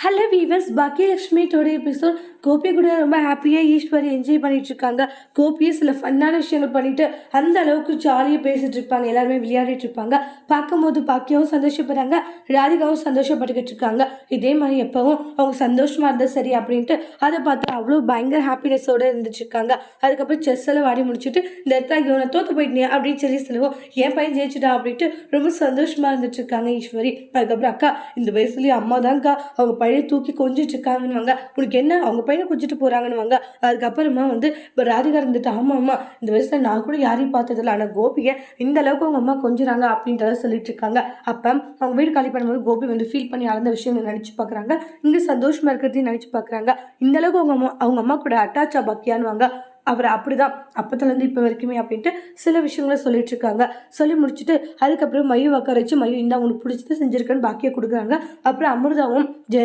Hello viewers Baakiyalakshmi டோட episode Gopi கூட ரொம்ப ஹாப்பியாக ஈஸ்வரி என்ஜாய் பண்ணிட்டு இருக்காங்க கோபியை சில ஃபன்னான விஷயங்கள் பண்ணிட்டு அந்த அளவுக்கு ஜாலியாக பேசிட்டு இருப்பாங்க. எல்லாருமே விளையாடிட்டு இருப்பாங்க. பார்க்கும்போது பாக்கியாவும் சந்தோஷப்படுறாங்க. ராதிகாவும் சந்தோஷப்பட்டுக்கிட்டு இருக்காங்க. இதே மாதிரி எப்பவும் அவங்க சந்தோஷமா இருந்தால் சரி அப்படின்ட்டு அதை பார்த்து அவ்வளோ பயங்கர ஹாப்பினஸோடு இருந்துட்டு இருக்காங்க அதுக்கப்புறம் செஸ் எல்லாம் வாடி முடிச்சுட்டு இந்த இடத்துல இவனை தோத்து போயிட்டேன் அப்படின்னு சொல்லி சொல்லுவோம். என் பையன் ஜெயிச்சுட்டா அப்படின்ட்டு ரொம்ப சந்தோஷமா இருந்துட்டு இருக்காங்க ஈஸ்வரி. அதுக்கப்புறம் அக்கா இந்த வயசுலேயே அம்மா தான்க்கா அவங்க பையனை தூக்கி கொஞ்சிட்டு இருக்காங்கன்னு உனக்கு என்ன? அவங்க பையனை கொஞ்சிட்டு போறாங்கன்னு அதுக்கப்புறமா வந்து இப்போ ராதிகா இருந்துட்டு ஆமா அம்மா இந்த வயசுல நான் கூட யாரையும் பார்த்ததில்ல. ஆனால் கோபியை இந்த அளவுக்கு அவங்க அம்மா கொஞ்சிறாங்க அப்படின்றத சொல்லிட்டு இருக்காங்க அப்போ அவங்க வீடு காலி பண்ணும்போது கோபி வந்து ஃபீல் பண்ணி அளந்த விஷயம் நினச்சி பார்க்குறாங்க இங்கே சந்தோஷமா இருக்கிறதையும் நினச்சி பார்க்குறாங்க இந்த அளவுக்கு அவங்க அம்மா அவங்க அம்மா கூட அட்டாச்சா பக்கியானுவாங்க அவர் அப்படிதான் அப்பத்துலேருந்து இப்போ வரைக்குமே அப்படின்ட்டு சில விஷயங்கள சொல்லிட்டு இருக்காங்க. சொல்லி முடிச்சுட்டு அதுக்கப்புறம் மையம் உட்கார வச்சு மையம் இந்த உனக்கு பிடிச்சது செஞ்சுருக்கேன்னு பாக்கியை கொடுக்குறாங்க. அப்புறம் அமிர்தாவும் ஜெ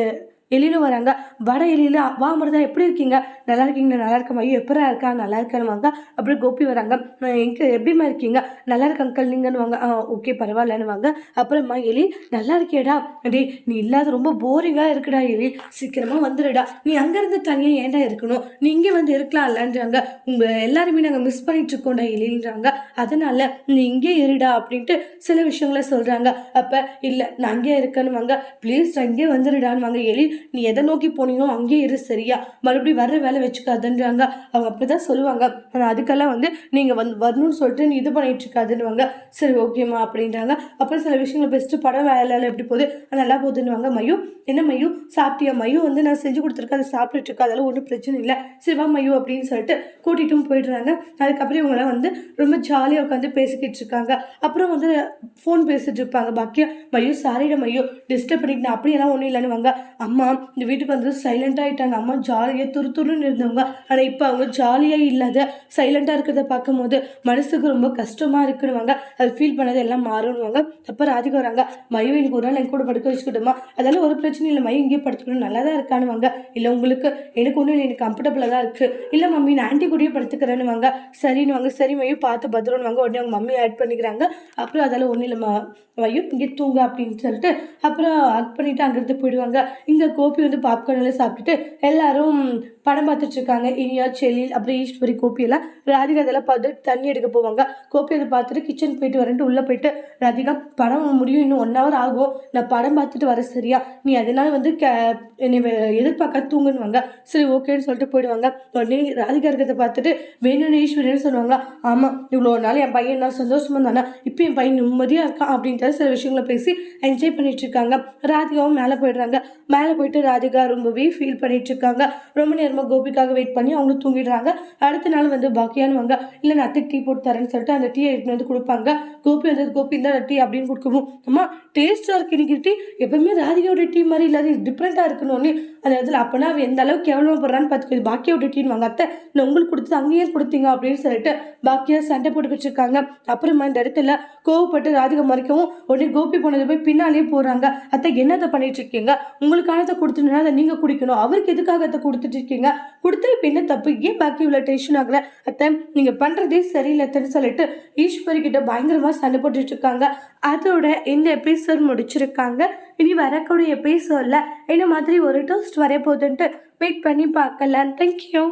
எழிலும் வராங்க. வட எழில வா மருதா எப்படி இருக்கீங்க? நல்லா இருக்கீங்க நல்லா இருக்க ஐயோ எப்படா இருக்கா? நல்லா இருக்கேன்னு அப்படியே கோபி வராங்க. எங்க எப்படிமா இருக்கீங்க? நல்லா இருக்க அங்கல் நீங்கன்னு வாங்க. ஓகே பரவாயில்லன்னு அப்புறமா எலி நல்லா இருக்கேடா டே நீ இல்லாத ரொம்ப போரிங்காக இருக்குடா எலி. சீக்கிரமாக வந்துடுடா. நீ அங்கேருந்து தனியாக ஏன்டா இருக்கணும்? நீ இங்கே வந்து இருக்கலாம் இல்லைன்றாங்க. உங்கள் எல்லாருமே நாங்கள் மிஸ் பண்ணிட்டு இருக்கோம்டா எலின்றாங்க. அதனால நீ இங்கே இருடா அப்படின்ட்டு சில விஷயங்கள சொல்கிறாங்க அப்போ இல்லை நான் அங்கேயே இருக்கேன்னு வாங்க. ப்ளீஸ் அங்கேயே வந்துடுடான்னு வாங்க எலி. நீ எதை நோக்கி போனியோ அங்கேயே இரு சரியா. மறுபடியும் வர்ற வேலை வச்சுக்காதுன்றாங்க. அவங்க அப்படிதான் சொல்லுவாங்க. ஆனால் அதுக்கெல்லாம் வந்து நீங்கள் வந்து வரணும்னு சொல்லிட்டு நீ இது பண்ணிட்டு இருக்காதுன்னுவாங்க சரி ஓகேம்மா அப்படின்றாங்க. அப்புறம் சில விஷயங்கள் பெஸ்ட்டு படம் வேலை எப்படி போகுது? நல்லா போகுதுன்னுவாங்க. மையம் என்ன மையம் சாப்பிட்டியா? மையம் வந்து நான் செஞ்சு கொடுத்துருக்கேன். அதை சாப்பிட்டுட்டு அதெல்லாம் ஒன்றும் பிரச்சனை இல்லை. சிவா மையம் அப்படின்னு சொல்லிட்டு கூட்டிகிட்டும் போயிடுறாங்க. அதுக்கப்புறம் இவங்களாம் வந்து ரொம்ப ஜாலியாக உட்காந்து பேசிக்கிட்டு இருக்காங்க. அப்புறம் வந்து ஃபோன் பேசிட்டு இருப்பாங்க. பாக்கியா மையம் சாரிட மையம் டிஸ்டர்ப் பண்ணிட்டு அப்படியெல்லாம் ஒன்றும் இல்லைன்னு வாங்க அம்மா இந்த வீட்டுக்கு வந்து சைலண்ட்டாக ஆகிட்டாங்க அம்மா ஜாலியாக துரு துருன்னு இருந்தவங்க. ஆனால் இப்போ அவங்க ஜாலியாக இல்லாத சைலண்ட்டாக இருக்கிறத பார்க்கும்போது மனசுக்கு ரொம்ப கஷ்டமாக இருக்குன்னுவாங்க. அது ஃபீல் பண்ணது எல்லாம் மாறணுவாங்க அப்போ ராதிகா வராங்க மயம் எனக்கு ஒரு நாள் என் கூட படுக்க வச்சுக்கிட்டோமா? அதெல்லாம் ஒரு பிரச்சனை இல்லை. மயம் இங்கே படுத்துக்கணும். நல்லா தான் இருக்கானுவாங்க இல்லை உங்களுக்கு எனக்கு ஒன்றும் இல்லை. எனக்கு கம்ஃபர்டபுளாக தான் இருக்குது இல்லை மம்மி நான் ஆண்டி கூடயே படுத்துக்கிறேன்னு சரின்னு வாங்க சரி மையம் பார்த்து பத்திரம்னுவாங்க. உடனே அவங்க மம்மி ஆட் பண்ணிக்கிறாங்க. அப்புறம் அதெல்லாம் ஒன்றும் இல்லைம்மா மையம் இங்கே தூங்க அப்படின்னு சொல்லிட்டு அப்புறம் ஆட் பண்ணிவிட்டு அங்கேருந்து போயிடுவாங்க. இங்கே கோபி வந்து பாப்கார்ன் எல்லாம் சாப்பிட்டுட்டு எல்லாரும் படம் பார்த்துட்டு இருக்காங்க இனியா செல்லில் அப்புறம் ஈஸ்வரி கோபி எல்லாம் ராதிகா இதெல்லாம் பார்த்துட்டு தண்ணி எடுக்க போவாங்க. கோபி அதை பார்த்துட்டு கிச்சன் போயிட்டு வரேன்ட்டு உள்ளே போயிட்டு ராதிகா படம் முடியும் இன்னும் ஒன் ஹவர் ஆகும். நான் படம் பார்த்துட்டு வர சரியா? நீ அதனால வந்து கே என்னை எதிர்பார்க்க தூங்குனுவாங்க சரி ஓகேன்னு சொல்லிட்டு போயிடுவாங்க. உடனே ராதிகா இருக்கிறத பார்த்துட்டு வேணும்னு ஈஸ்வரின்னு சொல்லுவாங்க ஆமாம் இவ்வளோ நாள் என் பையன் நான் சந்தோஷமா தானே இப்போ என் பையன் நிம்மதியாக இருக்கான் அப்படின்ற சில விஷயங்களை பேசி என்ஜாய் பண்ணிட்டு இருக்காங்க. ராதிகாவும் மேலே போயிடுறாங்க. மேலே போயிட்டு ராதிகா ரொம்பவே ஃபீல் பண்ணிட்டு இருக்காங்க. ரொம்ப நேரமாக கோபிக்காக வெயிட் பண்ணி அவங்களும் தூங்கிடுறாங்க. அடுத்த நாள் வந்து வாங்க இல்லை நான் அத்தைக்கு டீ போட்டு தரேன்னு சொல்லிட்டு அந்த டீயை எடுத்துகிட்டு வந்து கொடுப்பாங்க. கோபி வந்து கோபி இந்த டீ அப்படின்னு கொடுக்கவும் அம்மா டேஸ்ட்டாக இருக்கு இன்னைக்கு டீ எப்பவுமே ராதிகாவோட டீ மாதிரி இல்லாத டிஃப்ரெண்ட்டாக இருக்கணும்னு. அந்த இடத்துல அப்போனா அவள் எந்த அளவுக்கு கேவலப்படுறான்னு பார்த்துக்கோ இது பாக்கியோட டீன்னு வாங்க. அத்தை நான் உங்களுக்கு கொடுத்து அங்கேயே கொடுத்தீங்க அப்படின்னு சொல்லிட்டு பாக்கியா சண்டை போட்டு வச்சிருக்காங்க. அப்புறமா இந்த இடத்துல கோவப்பட்டு ராதிகா மறைக்கவும் உடனே கோபி போனது போய் பின்னாலேயே போகிறாங்க அத்தை என்னத்தை பண்ணிட்டு இருக்கீங்க? உங்களுக்கானதை கொடுத்துனா அதை நீங்கள் குடிக்கணும். அவருக்கு எதுக்காக அதை கொடுத்துட்டு இருக்கீங்க? கொடுத்துருக்கீங்க இப்போ பின்ன தப்பு. ஏன் பாக்கி இவ்வளோ டென்ஷன் ஆகல? அத்தை நீங்கள் பண்ணுறதே சரியில்லைன்னு சொல்லிட்டு ஈஸ்வரி கிட்ட பயங்கரமாக சண்டை போட்டுட்டு இருக்காங்க. அதோட இந்த எபிசோட் முடிச்சிருக்காங்க. இனி வரக்கூடிய எபிசோடில் என்ன மாதிரி ஒரு டோஸ்ட் வர போகுதுன்ட்டு வெயிட் பண்ணி பார்க்கலாம். தேங்க்யூ